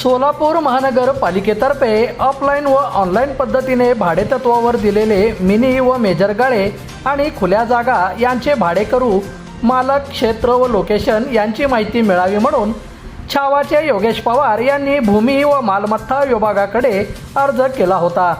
सोलापूर महानगरपालिकेतर्फे ऑफलाईन व ऑनलाईन पद्धतीने भाडेतत्वावर दिलेले मिनी व मेजर गाळे आणि खुल्या जागा यांचे भाडेकरू मालक क्षेत्र व लोकेशन यांची माहिती मिळावी म्हणून छावाचे योगेश पवार यांनी भूमी व मालमत्ता विभागाकडे अर्ज केला होता.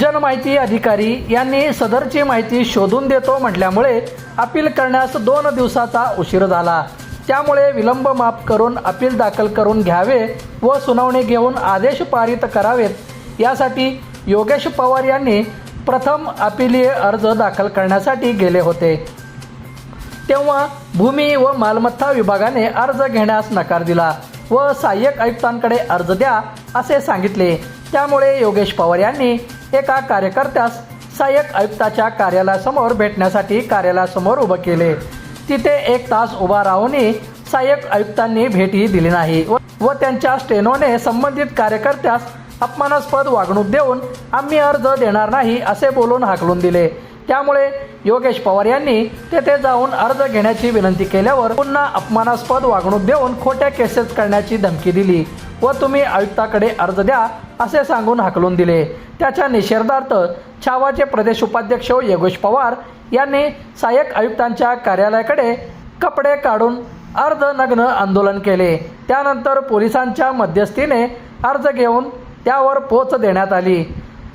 जनमाहिती अधिकारी यांनी सदरची माहिती शोधून देतो म्हटल्यामुळे अपील करण्यास दोन दिवसाचा उशीर झाला. त्यामुळे विलंब माफ करून अपील दाखल करून घ्यावे व सुनावणी घेऊन आदेश पारित करावेत. यासाठी योगेश पवार यांनी प्रथम अपिलीय अर्ज दाखल करण्यासाठी गेले होते. तेव्हा भूमी व मालमत्ता विभागाने अर्ज घेण्यास नकार दिला व सहाय्यक आयुक्तांकडे अर्ज द्या असे सांगितले. त्यामुळे योगेश पवार यांनी एका कार्यकर्त्यास सहाय्यक आयुक्ताच्या कार्यालयासमोर भेटण्यासाठी कार्यालयासमोर उभं केले. तिथे एक तास उभा राहूनही सहाय्यक आयुक्तांनी भेटही दिली नाही व- त्यांच्या स्टेनोने संबंधित कार्यकर्त्यास अपमानास्पद वागणूक देऊन आम्ही अर्ज देणार नाही असे बोलून हाकलून दिले. त्यामुळे योगेश पवार यांनी तेथे जाऊन अर्ज घेण्याची विनंती केल्यावर पुन्हा अपमानास्पद वागणूक देऊन खोट्या केसेस करण्याची धमकी दिली. व तुम्ही आयुक्ताकडे अर्ज द्या असे सांगून हाकलून दिले. त्याच्या निषेधार्थ छावाचे प्रदेश उपाध्यक्ष योगेश पवार यांनी सहाय्यक आयुक्तांच्या कार्यालयाकडे कपडे काढून अर्धनग्न आंदोलन केले. त्यानंतर पोलिसांच्या मध्यस्थीने अर्ज घेऊन त्यावर पोच देण्यात आली.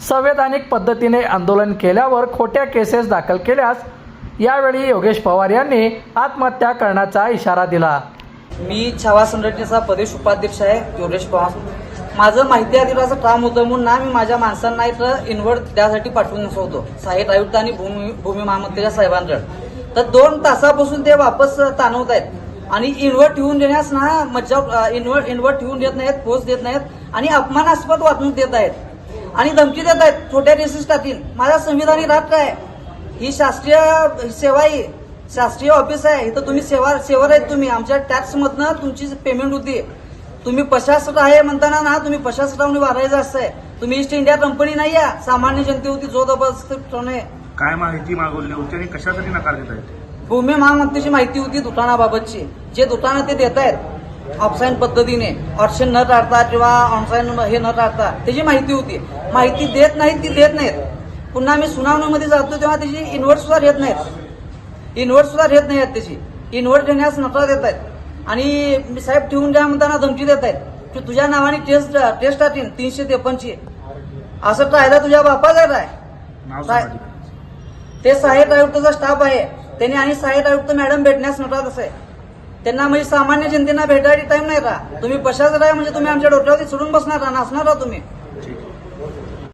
संवैधानिक पद्धतीने आंदोलन केल्यावर खोट्या केसेस दाखल केल्यास यावेळी योगेश पवार यांनी आत्महत्या करण्याचा इशारा दिला. मी छावा संघटनेचा प्रदेश उपाध्यक्ष आहे योगेश पवार. माझं माहिती अधिकाराचं काम होतं म्हणून ना मी माझ्या माणसांना इथं इन्व्हर्ट त्यासाठी पाठवून होतो साहेब आयुक्त आणि भूमी भूमी महामंत्र्याच्या साहेबांकडे तर दोन तासापासून ते वापस ताणवत आहेत. आणि इन्व्हर्ट ठेवून देण्यास ना मज्जा इन्व्हर्ट इन्व्हर्ट ठेवून देत नाहीत पोच देत नाहीत आणि अपमानास्पद वागणूक देत आहेत. आणि धमकी देत आहेत छोट्या रेसिस टाकीन माझा संविधानिक राहत काय? ही शासकीय सेवा आहे. शासकीय ऑफिस आहे. इथं तुम्ही सेवा सेवर आहेत तुम्ही. आमच्या टॅक्समधनं तुमची पेमेंट होती. तुम्ही प्रशासक आहे म्हणताना ना तुम्ही प्रशासकाने वारायचं असतंय. तुम्ही ईस्ट इंडिया कंपनी नाही आहे सामान्य जनतेवरती जो जबरदस्तपणे काय माहिती मागवली होती आणि कशासाठी नकार देत आहेत भूमी महामंत्रीची माहिती होती दुकानाबाबतची जे दुकानं ते देत आहेत ऑफलाईन पद्धतीने. ऑप्शन न टाळता किंवा ऑनलाईन हे न टाळता त्याची माहिती होती. माहिती देत नाहीत ती देत नाहीत. पुन्हा आम्ही सुनावणीमध्ये जातो तेव्हा त्याची इन्व्हर्ट सुद्धा घेत नाहीत. इन्व्हर्ट सुद्धा घेत नाहीत त्याची. इन्व्हर्ट घेण्यास नकार देत आहेत आणि मी साहेब ठेवून द्या म्हणताना धमकी देत आहेत. की तुझ्या नावाने टेस्ट टेस्ट टाकीन तीनशे त्रेपन्नची. असं कायदा तुझ्या बापाचा आहे. ते सहाय्यक आयुक्ताचा स्टाफ आहे. त्यांनी आणि सहाय्यक आयुक्त मॅडम भेटण्यास नकार असं त्यांना म्हणजे सामान्य जनतेना भेटायची टाइम नाही का तुम्ही प्रशासक आहे म्हणजे तुम्ही आमच्या डोक्यावरती सोडून बसणार का तुम्ही.